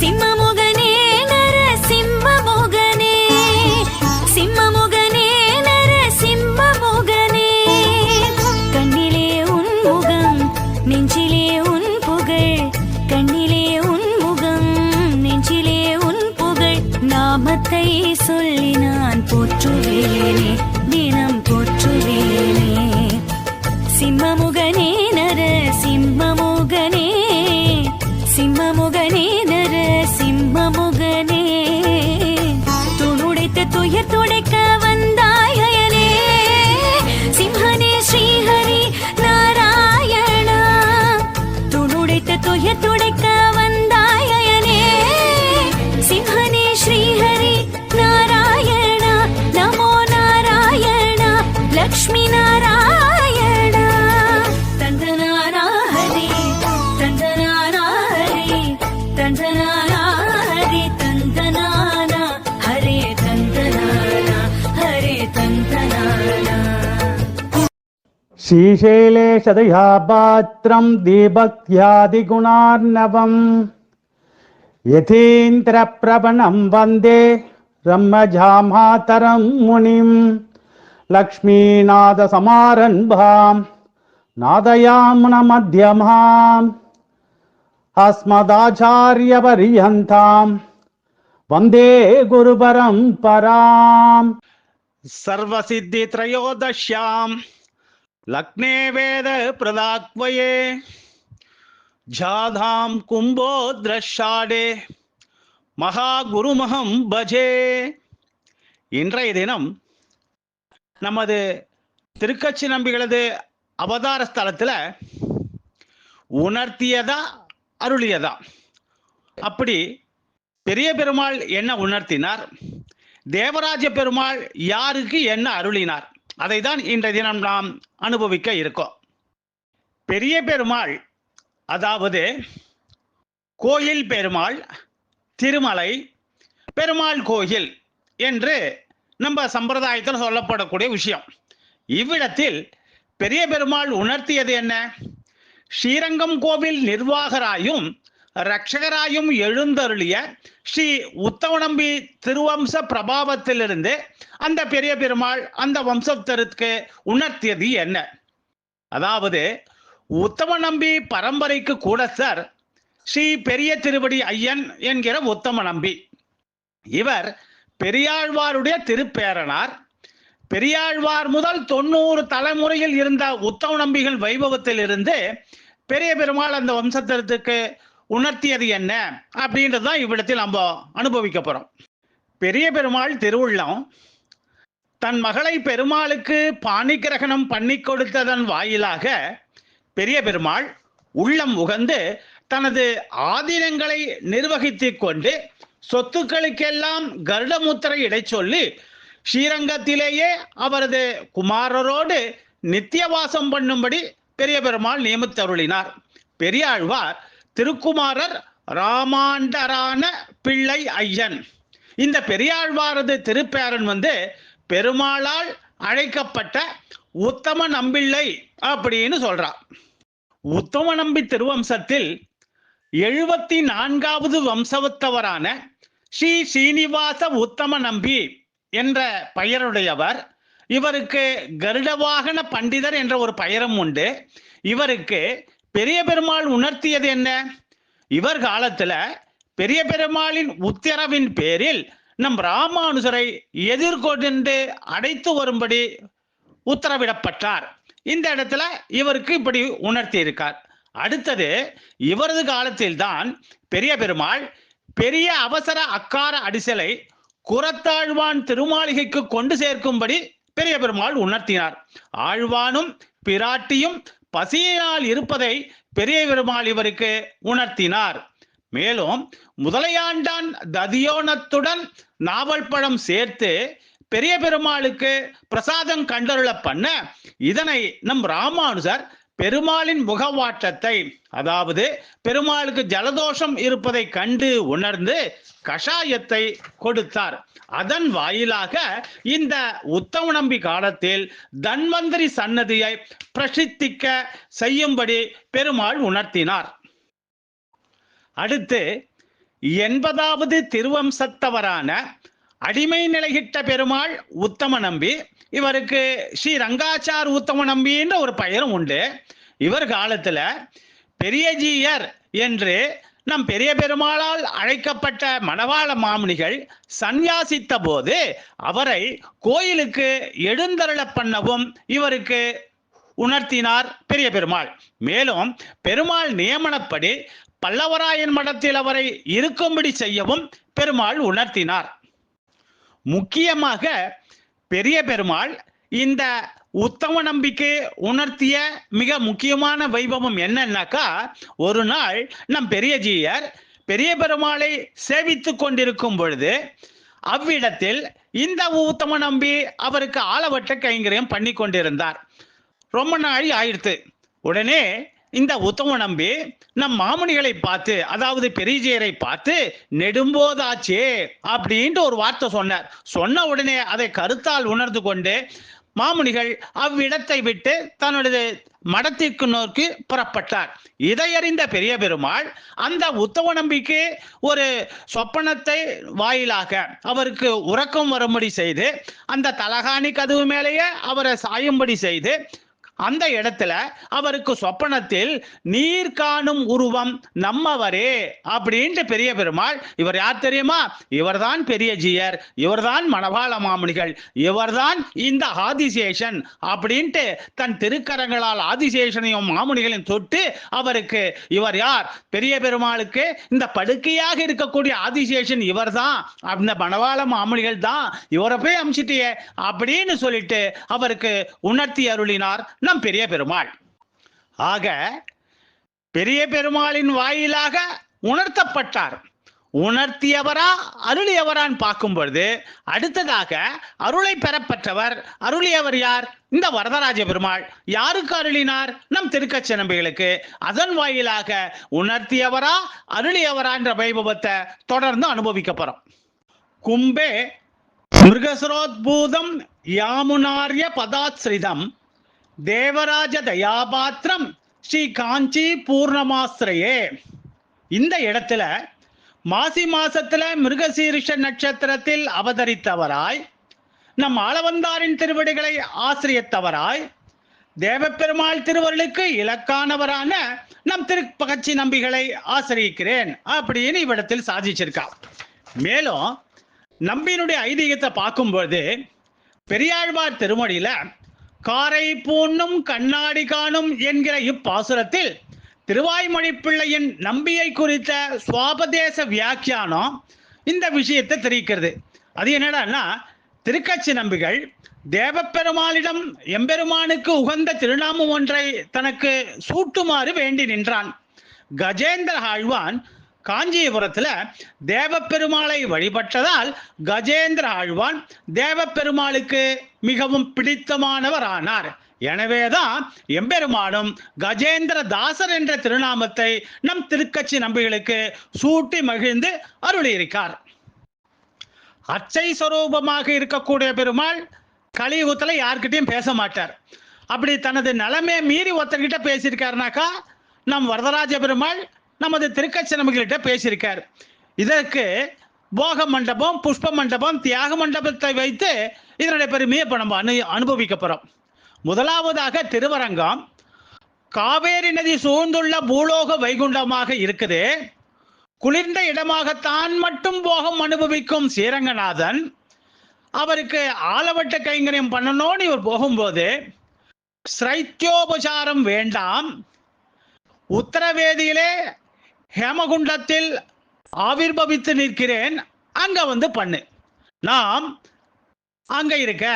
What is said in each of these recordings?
Xin శ్రీశైలే శతయాపాత్రం దీభక్త్యాదిగుణార్ణవం యథీంద్రప్రవణం వందే బ్రహ్మజామాతరం మునిం. లక్ష్మీనాదసమారంభాం నాదయామ్న మధ్యమాం అస్మదాచార్యపర్యంతాం వందే గురుపరంపరాం. సర్వసిద్ధి త్రయోదశ్యాం லக்னே வேத பிரதாத்வயே ஜாதாம் கும்போ திரஷாடே மகா குருமகம் பஜே. இன்றைய தினம் நமது திருக்கட்சி நம்பிகளது அவதார ஸ்தலத்தில் உணர்த்தியதா அருளியதா? அப்படி பெரிய பெருமாள் என்ன உணர்த்தினார்? தேவராஜ பெருமாள் யாருக்கு என்ன அருளினார்? அதை தான் இன்றைய தினம் நாம் அனுபவிக்க இருக்கோம். பெரிய பெருமாள் அதாவது கோயில் பெருமாள் திருமலை பெருமாள் கோயில் என்று நம்ம சம்பிரதாயத்தில் சொல்லப்படக்கூடிய விஷயம். இவ்விடத்தில் பெரிய பெருமாள் உணர்த்தியது என்ன? ஸ்ரீரங்கம் கோவில் நிர்வாகராயும் ரட்சகராயும் எழுந்தருளிய ஸ்ரீ உத்தவநம்பி திருவம்ச பிரபாவத்திலிருந்து அந்த பெரிய பெருமாள் அந்த வம்சத்திற்கு உணர்த்தியது என்ன? அதாவது உத்தமநம்பி பரம்பரைக்கு கூட சார் ஸ்ரீ பெரிய திருவடி ஐயன் என்கிற உத்தம நம்பி இவர் பெரியாழ்வாருடைய திருப்பேரனார். பெரியாழ்வார் முதல் தொண்ணூறு தலைமுறையில் இருந்த உத்தம நம்பிகள் வைபவத்தில் இருந்து பெரிய பெருமாள் அந்த வம்சத்திற்கு உணர்த்தியது என்ன அப்படின்றது தான் இவ்விடத்தில் நம்ம அனுபவிக்க போறோம். பெரிய பெருமாள் திருவுள்ளம் தன் மகளை பெருமாளுக்கு பாணிகிரகணம் பண்ணி கொடுத்ததன் வாயிலாக பெரிய பெருமாள் உள்ளம் உகந்து தனது ஆதீனங்களை நிர்வகித்து கொண்டு சொத்துக்களுக்கெல்லாம் கருடமுத்திரை இடைச்சொல்லி சொல்லி ஸ்ரீரங்கத்திலேயே அவரது குமாரரோடு நித்தியவாசம் பண்ணும்படி பெரிய பெருமாள் நியமித்தருளினார். பெரியாழ்வார் திருக்குமாரர் ராமாண்டரான பிள்ளை ஐயன். இந்த பெரியாழ்வாரது திருப்பேரன் வந்து பெருமாளால் அழைக்கப்பட்ட உத்தம நம்பிள்ளை அப்படின்னு சொல்றார் உத்தம நம்பி திருவம்சத்தில் எழுபத்தி நான்காவது வம்சவத்தவரான ஸ்ரீ ஸ்ரீனிவாச உத்தம நம்பி என்ற பெயருடையவர். இவருக்கு கருடவாகன பண்டிதர் என்ற ஒரு பெயரும் உண்டு. இவருக்கு பெரிய பெருமாள் உணர்த்தியது என்ன? இவர் காலத்துல பெரிய பெருமாளின் உத்தரவின் பேரில் நம் ராமானுசரை எதிர்கொண்டு அடைத்து வரும்படி உத்தரவிடப்பட்டார். இந்த இடத்துல இவருக்கு இப்படி உணர்த்தி இருக்கார் அடுத்தது இவரது காலத்தில்தான் பெரிய பெருமாள் பெரிய அவசர அக்கார அடிசலை குரத்தாழ்வான் திருமாளிகைக்கு கொண்டு சேர்க்கும்படி பெரிய பெருமாள் உணர்த்தினார். ஆழ்வானும் பிராட்டியும் பசியினால் இருப்பதை பெரிய பெருமாள் இவருக்கு உணர்த்தினார். மேலும் முதலையாண்டான் ததியோனத்துடன் நாவல் பழம் சேர்த்து பெரிய பெருமாளுக்கு பிரசாதம் கண்டருள பண்ண இதனை நம் ராமானுஜர் பெருமாளின் முகவாட்டத்தை அதாவது பெருமாளுக்கு ஜலதோஷம் இருப்பதை கண்டு உணர்ந்து கஷாயத்தை கொடுத்தார். அதன் வாயிலாக இந்த உத்தம நம்பி காலத்தில் தன்வந்திரி சன்னதியை பிரசித்திக்க செய்யும்படி பெருமாள் உணர்த்தினார். அடுத்து எண்பதாவது திருவம்சத்தவரான அடிமை நிலையிட்ட பெருமாள் உத்தம நம்பி இவருக்கு ஸ்ரீ ரங்காச்சார் உத்தம நம்பின்ற ஒரு பெயரும் உண்டு. இவர் காலத்துல பெரியஜீயர் என்று நம் பெரிய பெருமாளால் அழைக்கப்பட்ட மணவாள மாமுனிகள் சந்நியாசித்த போது அவரை கோயிலுக்கு எழுந்தருள பண்ணவும் இவருக்கு உணர்த்தினார் பெரிய பெருமாள். மேலும் பெருமாள் நியமனப்படி பல்லவராயன் மடத்தில் அவரை இருக்கும்படி செய்யவும் பெருமாள் உணர்த்தினார். முக்கியமாக பெரிய பெருமாள் இந்த உத்தம நம்பிக்கை உணர்த்திய மிக முக்கியமான வைபவம் என்னன்னாக்கா ஒரு நாள் நம் பெரியஜீயர் பெரிய பெருமாளை சேவித்து கொண்டிருக்கும் பொழுது அவ்விடத்தில் இந்த உத்தம நம்பி அவருக்கு ஆளவட்ட கைங்கரியம் பண்ணி கொண்டிருந்தார். ரொம்ப நாள் ஆயிடுத்து. உடனே இந்த உத்தம நம்பி நம் மாமுனிகளை பார்த்து அதாவது பெரியஜியரை பார்த்து நெடும்போதாச்சே அப்படின்ட்டு ஒரு வார்த்தை சொன்னார். சொன்ன உடனே அதை கருத்தால் உணர்ந்து கொண்டு மாமுனிகள் அவ்விடத்தை விட்டு தன்னுடைய மடத்திற்கு நோக்கி புறப்பட்டார். இதையறிந்த பெரிய பெருமாள் அந்த உத்தவ நம்பிக்கு ஒரு சொப்பனத்தை வாயிலாக அவருக்கு உறக்கம் வரும்படி செய்து அந்த தலகாணி கதவு மேலேயே அவரை சாயும்படி செய்து அந்த இடத்துல அவருக்கு சொப்பனத்தில் நீர் காணும் உருவம் நம்மவரே அப்படின்ட்டு பெரிய பெருமாள் இவர் யார் தெரியுமா? இவர்தான் பெரிய ஜீயர் இவர்தான் மணவாள மாமுனிகள் இவர்தான் இந்த ஆதிசேஷன் அப்படின்ட்டு தன் திருக்கரங்களால் ஆதிசேஷனையும் மாமுனிகளையும் தொட்டு அவருக்கு இவர் யார்? பெரிய பெருமாளுக்கு இந்த படுக்கையாக இருக்கக்கூடிய ஆதிசேஷன் இவர்தான் அந்த மணவாள மாமுனிகள் தான் இவரை போய் அமிச்சிட்டியே அப்படின்னு சொல்லிட்டு அவருக்கு உணர்த்தி அருளினார். நம் பெரிய பெருமாள். ஆக பெரிய பெருமாளின் வாயிலாக உணர்த்தப்பட்டார். உணர்த்தியவரா அருளியவரான் பார்க்கும் பொழுது அடுத்ததாக அருளை பெறப்பட்டவர் அருளியவர் யார்? இந்த வரதராஜ பெருமாள். யாருக்கு அருளினார்? நம் திருக்கச்சி நம்பிகளுக்கு அதன் வாயிலாக உணர்த்தியவரா அருளியவரா என்ற வைபவத்தை தொடர்ந்து அனுபவிக்க போறோம். கும்பே மிருகசுரோத்பூதம் யாமுனார்ய பதாத்ஸ்ரிதம். தேவராஜ தயாபாத்திரம் ஸ்ரீ காஞ்சி பூர்ணமாஸ்திரையே இந்த இடத்துல மாசி மாசத்துல மிருகசீரிஷ நட்சத்திரத்தில் அவதரித்தவராய் நம் ஆளவந்தாரின் திருவடிகளை ஆசிரியத்தவராய் தேவப்பெருமாள் திருவருளுக்கு இலக்கானவரான நம் திருப்பகச்சி நம்பிகளை ஆசிரியிக்கிறேன் அப்படின்னு இவ்விடத்தில் சாதிச்சிருக்கா. மேலும் நம்பியினுடைய ஐதீகத்தை பார்க்கும்போது பெரியாழ்வார் திருமொழியில காரை பூண்ணும் கண்ணாடி காணும் என்கிற இப்பாசுரத்தில் திருவாய்மொழி பிள்ளையின் நம்பியை குறித்த சுவாபதேச வியாக்கியானம் இந்த விஷயத்தை தெரிவிக்கிறது. அது என்னடான்னா திருக்கச்சி நம்பிகள் தேவப்பெருமாளிடம் எம்பெருமானுக்கு உகந்த திருநாமம் ஒன்றை தனக்கு சூட்டுமாறு வேண்டி நின்றான். கஜேந்திர ஆழ்வான் காஞ்சிபுரத்துல தேவப்பெருமாளை வழிபட்டதால் கஜேந்திர ஆழ்வான் தேவப்பெருமாளுக்கு மிகவும் பிடித்தமானவர் ஆனார் எனவேதான் எம்பெருமானும் கஜேந்திர தாசர் என்ற திருநாமத்தை நம் திருக்கட்சி நம்பிகளுக்கு சூட்டி மகிழ்ந்து அருளியிருக்கார். அச்சை சொரூபமாக இருக்கக்கூடிய பெருமாள் கலியுகத்துல யார்கிட்டையும் பேச மாட்டார். அப்படி தனது நிலைமையை மீறி ஒருத்தர்கிட்ட பேசியிருக்காருனாக்கா நம் வரதராஜ பெருமாள் நமது திருக்கட்சி பேசியிருக்கார். இதற்கு போக மண்டபம் புஷ்ப மண்டபம் தியாக மண்டபத்தை வைத்து இதனுடைய பெருமையை இப்போ நம்ம அனு அனுபவிக்க போகிறோம் முதலாவதாக திருவரங்கம். காவேரி நதி சூழ்ந்துள்ள பூலோக வைகுண்டமாக இருக்குது. குளிர்ந்த இடமாகத்தான் மட்டும் போகம் அனுபவிக்கும் ஸ்ரீரங்கநாதன். அவருக்கு ஆலவட்ட கைங்கரியம் பண்ணணும்னு இவர் போகும்போது ஸ்ரைத்தியோபசாரம் வேண்டாம். உத்தரவேதியிலே ஹேமகுண்டத்தில் ஆவிர்பவித்து நிற்கிறேன். அங்க வந்து பண்ணு. நாம் அங்க இருக்க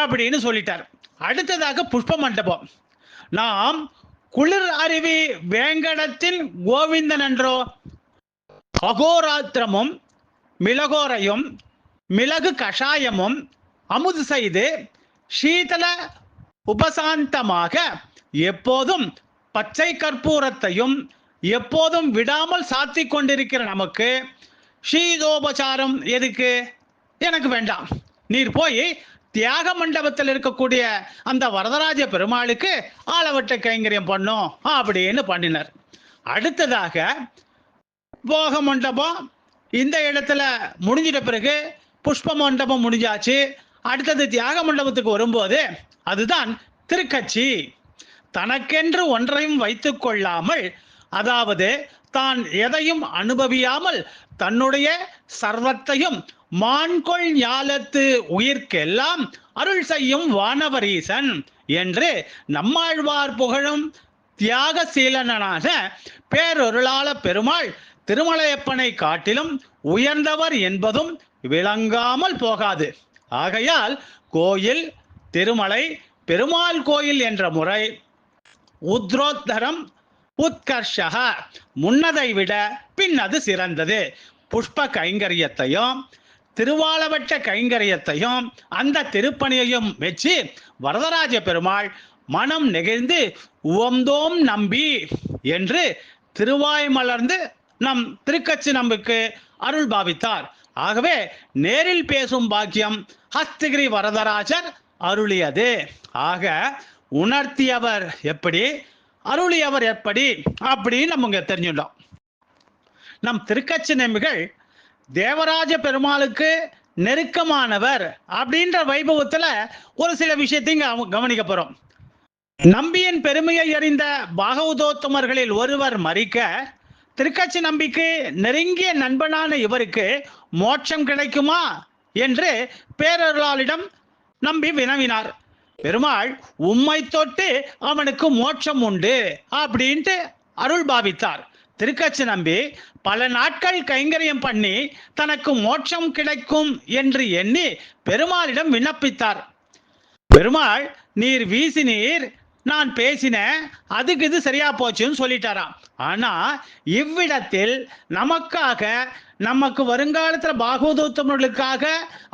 அப்படின்னு சொல்லிட்டார். அடுத்ததாக புஷ்ப மண்டபம் நாம் குளிர் அருவி வேங்கடத்தின் கோவிந்தன் என்றோ அகோராத்திரமும் மிளகோரையும் மிளகு கஷாயமும் அமுது செய்து சீதள உபசாந்தமாக எப்போதும் பச்சை கற்பூரத்தையும் எப்போதும் விடாமல் சாத்தி கொண்டிருக்கிற நமக்கு ஷீதோபசாரம் எதுக்கு? எனக்கு வேண்டாம். நீர் போய் தியாக மண்டபத்தில் இருக்கக்கூடிய அந்த வரதராஜ பெருமாளுக்கு ஆளவட்ட கைங்கரியம் பண்ணும் அப்படின்னு பண்ணினர். அடுத்ததாக போக மண்டபம் இந்த இடத்துல முடிஞ்சிட்ட பிறகு புஷ்ப மண்டபம் முடிஞ்சாச்சு. அடுத்தது தியாக மண்டபத்துக்கு வரும்போது அதுதான் திருக்கட்சி. தனக்கென்று ஒன்றையும் வைத்துக் கொள்ளாமல் அதாவது தான் எதையும் அனுபவியாமல் தன்னுடைய சர்வத்தையும் மான்கொள் ஞாலத்து உயிர்க்கெல்லாம் அருள் செய்யும் வானவரீசன் என்று நம்மாழ்வார் புகழும் தியாகசீலனான பேரொருளாள பெருமாள் திருமலையப்பனை காட்டிலும் உயர்ந்தவர் என்பதும் விளங்காமல் போகாது. ஆகையால் கோயில் திருமலை பெருமாள் கோயில் என்ற முறை உத்ரோத்தரம் உத்கர்ஷக முன்னதை விட பின் அது சிறந்தது. புஷ்ப கைங்கரியத்தையும் திருவாலவட்ட கைங்கரியத்தையும் அந்த திருப்பணியையும் வச்சு வரதராஜ பெருமாள் மனம் நெகிழ்ந்து உவந்தோம் நம்பி என்று திருவாய் மலர்ந்து நம் திருக்கச்சி நம்புக்கு அருள் பாவித்தார். ஆகவே நேரில் பேசும் பாக்கியம் ஹஸ்தகிரி வரதராஜர் அருளியது. ஆக உணர்த்தியவர் எப்படி? அருளியவர் எப்படி? அப்படின்னு நம்ம தெரிஞ்சுட்டோம் நம் திருக்கச்சி நம்பிகள் தேவராஜ பெருமாளுக்கு நெருக்கமானவர் அப்படின்ற வைபவத்துல ஒரு சில விஷயத்தையும் கவனிக்க போறோம். நம்பியின் பெருமையை அறிந்த பாகவதோத்தமர்களில் ஒருவர் மறிக்க திருக்கச்சி நம்பிக்கு நெருங்கிய நண்பனான இவருக்கு மோட்சம் கிடைக்குமா? என்று பேரருளாளிடம் நம்பி வினவினார். பெருமாள் உம்மை தொட்டு அவனுக்கு மோட்சம் உண்டு அப்படின்ட்டு அருள் பாவித்தார். திருக்கச்சி நம்பி பல நாட்கள் கைங்கரியம் பண்ணி தனக்கு மோட்சம் கிடைக்கும் என்று எண்ணி பெருமாளிடம் விண்ணப்பித்தார். பெருமாள் நீர் வீசினீர் நான் பேசினேன் அதுக்கு இது சரியா போச்சுன்னு சொல்லிட்டாராம். ஆனா இவ்விடத்தில் நமக்காக நமக்கு வருங்காலத்துல பாகவதோத்தமர்களுக்காக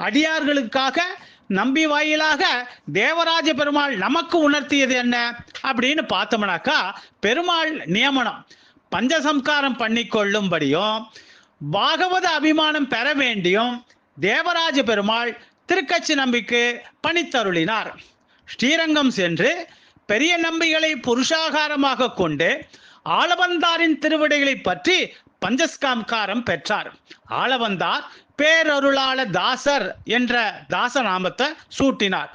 அடியார்களுக்காக நம்பி வாயிலாக தேவராஜ பெருமாள் நமக்கு உணர்த்தியது என்ன அப்படின்னு பார்த்தோம்னாக்கா பெருமாள் நியமனம் பஞ்சசம்காரம் பண்ணி கொள்ளும்படியும் பாகவத அபிமானம் பெற வேண்டியும் தேவராஜ பெருமாள் திருக்கச்சி நம்பிக்கு பணித்தருளினார். ஸ்ரீரங்கம் சென்று பெரிய நம்பிகளை புருஷாகாரமாக கொண்டு ஆளவந்தாரின் திருவிடைகளை பற்றி பஞ்சஸ்காம்காரம் பெற்றார். ஆளவந்தார் பேரருளாள தாசர் என்ற தாசநாமத்தை சூட்டினார்.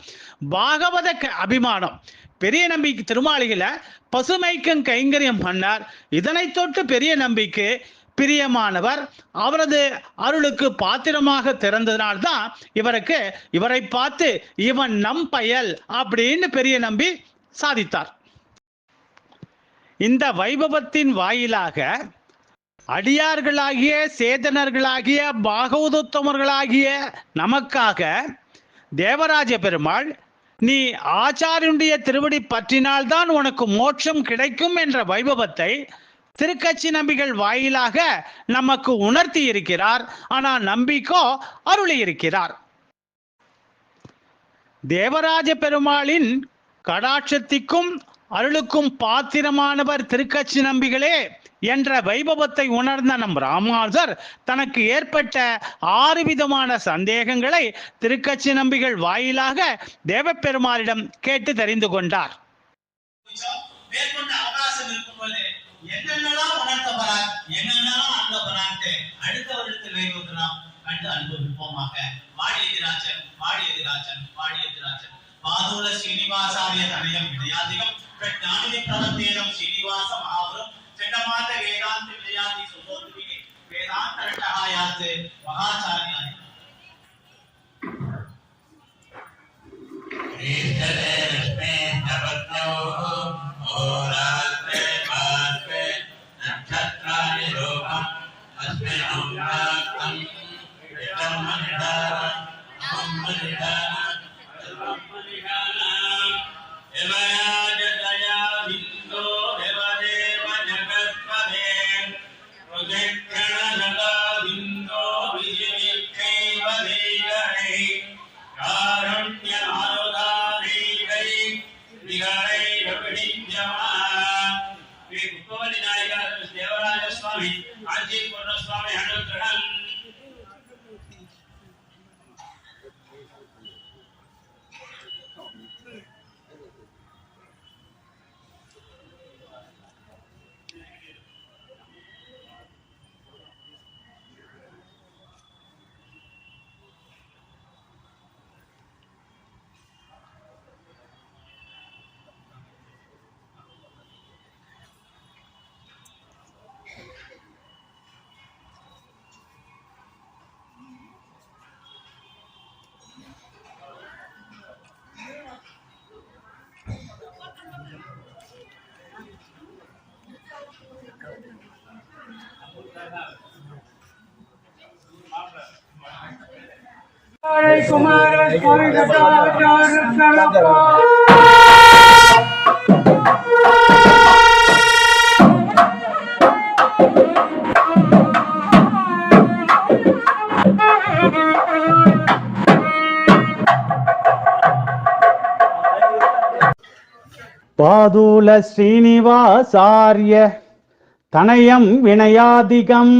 பாகவத க- அபிமானம். பெரிய நம்பிக்கை திருமாளிகள பசுமைக்கும் கைங்கரியம் பண்ணார். இதனை தொட்டு பெரிய நம்பிக்கை பிரியமானவர் அவரது அருளுக்கு பாத்திரமாக திறந்ததினால்தான் இவருக்கு இவரை பார்த்து இவன் நம் பயல் அப்படின்னு பெரிய நம்பி சாதித்தார். இந்த வைபவத்தின் வாயிலாக அடியார்களாகிய சேதனர்களாகிய பாகவதோத்தமர்களாகிய நமக்காக தேவராஜ பெருமாள் நீ ஆச்சாரியனுடைய திருவடி பற்றினால்தான் உனக்கு மோட்சம் கிடைக்கும் என்ற வைபவத்தை திருக்கட்சி நம்பிகள் வாயிலாக நமக்கு உணர்த்தி இருக்கிறார் ஆனால் நம்பிக்கோ அருளி இருக்கிறார் தேவராஜ பெருமாளின் கடாட்சத்திற்கும் அருளுக்கும் பாத்திரமானவர் திருக்கச்சி நம்பிகளே என்ற வைபவத்தை உணர்ந்த நம் ராமானுஜர் தனக்கு ஏற்பட்ட ஆறு விதமான சந்தேகங்களை திருக்கச்சி நம்பிகள் வாயிலாக தேவப்பெருமாளிடம் கேட்டு தெரிந்து கொண்டார். என்னென்னலாம் உணர்த்த என்னென்னலாம் அருள கண்டு அனுபவிப்போமாக. வாடியதிராஜன் வாடியதிராஜன் வாடியதிராஜன் தனயம் ಚಂಡಮಾತ ವೇದಾಂತ ವಿಜಯಾತಿ ಸುಬೋಧವಿಗೆ ವೇದಾಂತ ರಟಃ ಯಾತೆ ಮಹಾಚಾರ್ಯ ಶ್ರೇಷ್ಠತೆ ರಶ್ಮೆ குமார பாதூல ஸ்ரீனிவாசாரிய தனயம் வினயாதிகம்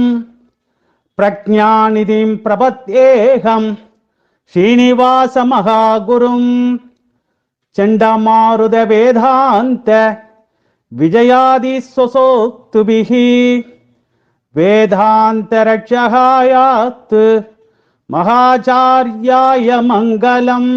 பிரஜாநிதிம் பிரபத்தேகம். श्रीनिवास महागुरुं चण्डमारुदवेदान्त विजयादिस्वसोक्तुभिः वेदान्तरक्षः यात् महाचार्याय मङ्गलम्